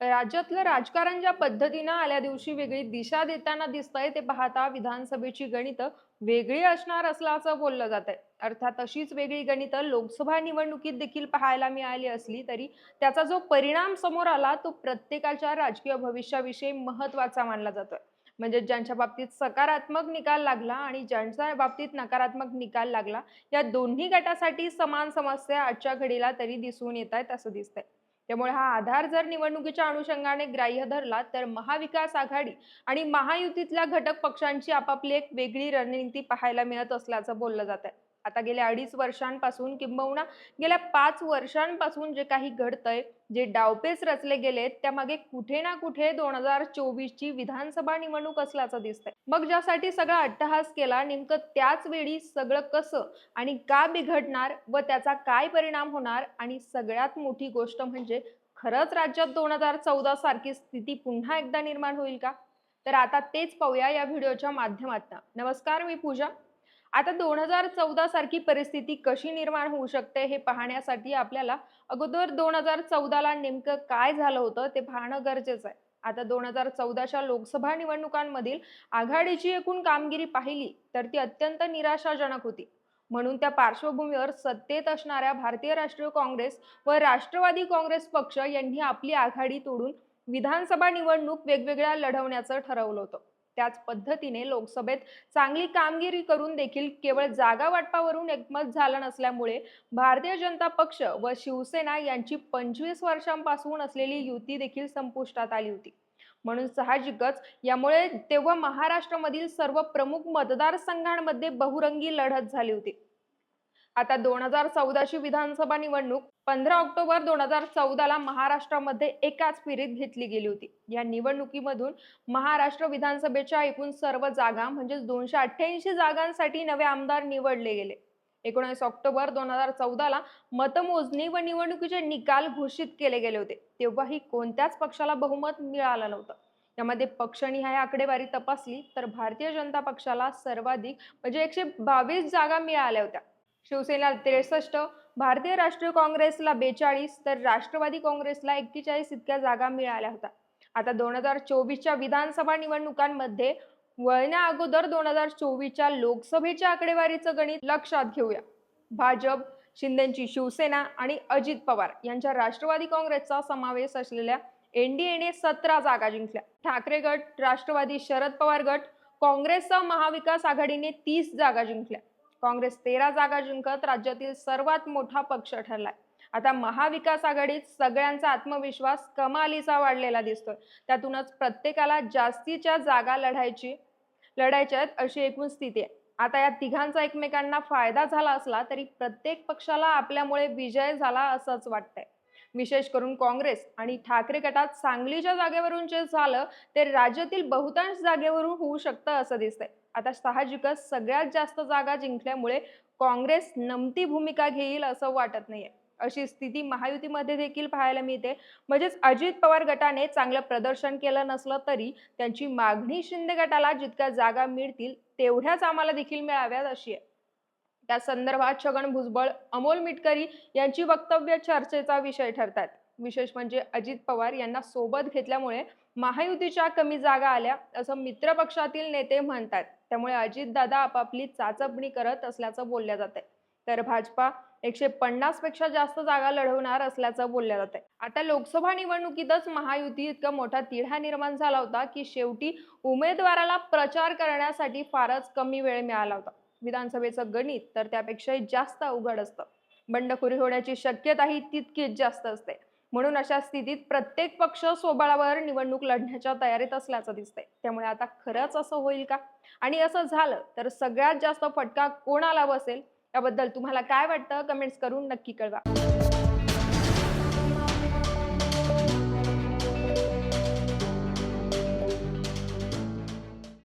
राज्यातलं राजकारण ज्या पद्धतीनं आल्या दिवशी वेगळी दिशा देताना दिसतंय ते पाहता विधानसभेची गणितं वेगळी असणार असल्याचं बोललं जात आहे अर्थात अशीच वेगळी गणितं लोकसभा निवडणुकीत देखील पाहायला मिळाली असली तरी त्याचा जो परिणाम समोर आला तो प्रत्येकाच्या राजकीय भविष्याविषयी महत्त्वाचा मानला जातोय. म्हणजे ज्यांच्या बाबतीत सकारात्मक निकाल लागला आणि ज्यांच्या बाबतीत नकारात्मक निकाल लागला या दोन्ही गटासाठी समान समस्या आजच्या घडीला तरी दिसून येत आहेत असं दिसतंय. त्यामुळे हा आधार जर निवडणुकीच्या अनुषंगाने ग्राह्य धरला तर महाविकास आघाडी आणि महायुतीतल्या घटक पक्षांची आपापली एक वेगळी रणनीती पाहायला मिळत असल्याचं बोललं जात आहे आता गेल्या अडीच वर्षांपासून किंबहुना गेल्या पाच वर्षांपासून जे काही घडतंय जे डावपेच रचले गेलेत त्यामागे कुठे ना कुठे दोन हजार चोवीस ची विधानसभा निवडणूक असल्याचं दिसतंय. मग ज्यासाठी सगळा अट्टहास केला नेमकं त्याच वेळी सगळं कसं आणि का बिघडणार व त्याचा काय परिणाम होणार आणि सगळ्यात मोठी गोष्ट म्हणजे खरंच राज्यात दोन हजार चौदा सारखी स्थिती पुन्हा एकदा निर्माण होईल का? तर आता तेच पाहूया या व्हिडिओच्या माध्यमातून. नमस्कार मी पूजा. आता दोन हजार चौदा सारखी परिस्थिती कशी निर्माण होऊ शकते हे पाहण्यासाठी आपल्याला अगोदर दोन हजार चौदाला नेमकं काय झालं होतं ते पाहणं गरजेचं आहे. आता दोन हजार चौदाच्या लोकसभा निवडणुकांमधील आघाडीची एकूण कामगिरी पाहिली तर ती अत्यंत निराशाजनक होती. म्हणून त्या पार्श्वभूमीवर सत्तेत असणाऱ्या भारतीय राष्ट्रीय काँग्रेस व राष्ट्रवादी काँग्रेस पक्ष यांनी आपली आघाडी तोडून विधानसभा निवडणूक वेगवेगळ्या लढवण्याचं ठरवलं होतं. त्याच पद्धतीने लोकसभेत चांगली कामगिरी करून देखील केवळ जागा वाटपावरून एकमत झालं नसल्यामुळे भारतीय जनता पक्ष व शिवसेना यांची पंचवीस वर्षांपासून असलेली युती देखील संपुष्टात आली होती. म्हणून साहजिकच यामुळे तेव्हा महाराष्ट्रामधील सर्व प्रमुख मतदारसंघांमध्ये बहुरंगी लढत झाली होती. आता दोन हजार चौदाची विधानसभा निवडणूक पंधरा ऑक्टोबर दोन हजार चौदाला महाराष्ट्रामध्ये एकाच फेरीत घेतली गेली होती. या निवडणुकीमधून महाराष्ट्र विधानसभेच्या एकूण सर्व जागा म्हणजेच दोनशे अठ्ठ्याऐंशी जागांसाठी नवे आमदार निवडले गेले. एकोणीस ऑक्टोबर दोन हजार चौदाला मतमोजणी व निवडणुकीचे निकाल घोषित केले गेले होते. तेव्हाही कोणत्याच पक्षाला बहुमत मिळालं नव्हतं. यामध्ये पक्षनिहाय आकडेवारी तपासली तर भारतीय जनता पक्षाला सर्वाधिक म्हणजे एकशे बावीस जागा मिळाल्या होत्या. शिवसेना त्रेसष्ट भारतीय राष्ट्रीय काँग्रेसला बेचाळीस तर राष्ट्रवादी काँग्रेसला एक्केचाळीस इतक्या जागा मिळाल्या होत्या. आता दोन हजार चोवीसच्या विधानसभा निवडणुकांमध्ये वळण्या अगोदर दोन हजार चोवीसच्या लोकसभेच्या आकडेवारीचं गणित लक्षात घेऊया. भाजप शिंदेची शिवसेना आणि अजित पवार यांच्या राष्ट्रवादी काँग्रेसचा समावेश असलेल्या एनडीएने सतरा जागा जिंकल्या. ठाकरे गट राष्ट्रवादी शरद पवार गट काँग्रेससह महाविकास आघाडीने तीस जागा जिंकल्या. काँग्रेस तेरा जागा जिंकत राज्यातील सर्वात मोठा पक्ष ठरलाय. आता महाविकास आघाडीत सगळ्यांचा आत्मविश्वास कमालीचा वाढलेला दिसतोय. त्यातूनच प्रत्येकाला जास्तीच्या जागा लढायची लढायच्या आहेत अशी एकूण स्थिती आहे. आता या तिघांचा एकमेकांना फायदा झाला असला तरी प्रत्येक पक्षाला आपल्यामुळे विजय झाला असंच वाटतंय. विशेष करून काँग्रेस आणि ठाकरे गटात सांगलीच्या जागेवरून जे झालं ते राज्यातील बहुतांश जागेवरून होऊ शकतं असं दिसतंय. आता साहजिकच सगळ्यात जास्त जागा जिंकल्यामुळे काँग्रेस नमती भूमिका घेईल असं वाटत नाहीये. अशी स्थिती महायुतीमध्ये देखील पाहायला मिळते. म्हणजेच अजित पवार गटाने चांगलं प्रदर्शन केलं नसलं तरी त्यांची मागणी शिंदे गटाला जितक्या जागा मिळतील तेवढ्याच आम्हाला देखील मिळाव्यात अशी आहे. त्या संदर्भात छगन भुजबळ अमोल मिटकरी यांची वक्तव्य चर्चेचा विषय ठरतात. विशेष म्हणजे अजित पवार यांना सोबत घेतल्यामुळे महायुतीच्या कमी जागा आल्या असं मित्र पक्षातील नेते म्हणतात. त्यामुळे अजितदादा आपापली चाचपणी करत असल्याचं बोलल्या जाते तर भाजपा एकशे पन्नासपेक्षा जास्त जागा लढवणार असल्याचं बोलल्या जाते आता लोकसभा निवडणुकीतच महायुती इतका मोठा तिढा निर्माण झाला होता की शेवटी उमेदवाराला प्रचार करण्यासाठी फारच कमी वेळ मिळाला होता. विधानसभेचं गणित तर त्यापेक्षाही जास्त अवघड असतं. बंडखोरी होण्याची शक्यताही तितकीच जास्त असते. म्हणून अशा स्थितीत प्रत्येक पक्ष स्वबळावर निवडणूक लढण्याच्या तयारीत असल्याचं दिसतंय. त्यामुळे आता खरंच असं होईल का? आणि असं झालं तर सगळ्यात जास्त फटका कोणाला बसेल? याबद्दल तुम्हाला काय वाटतं? कमेंट्स करून नक्की कळवा.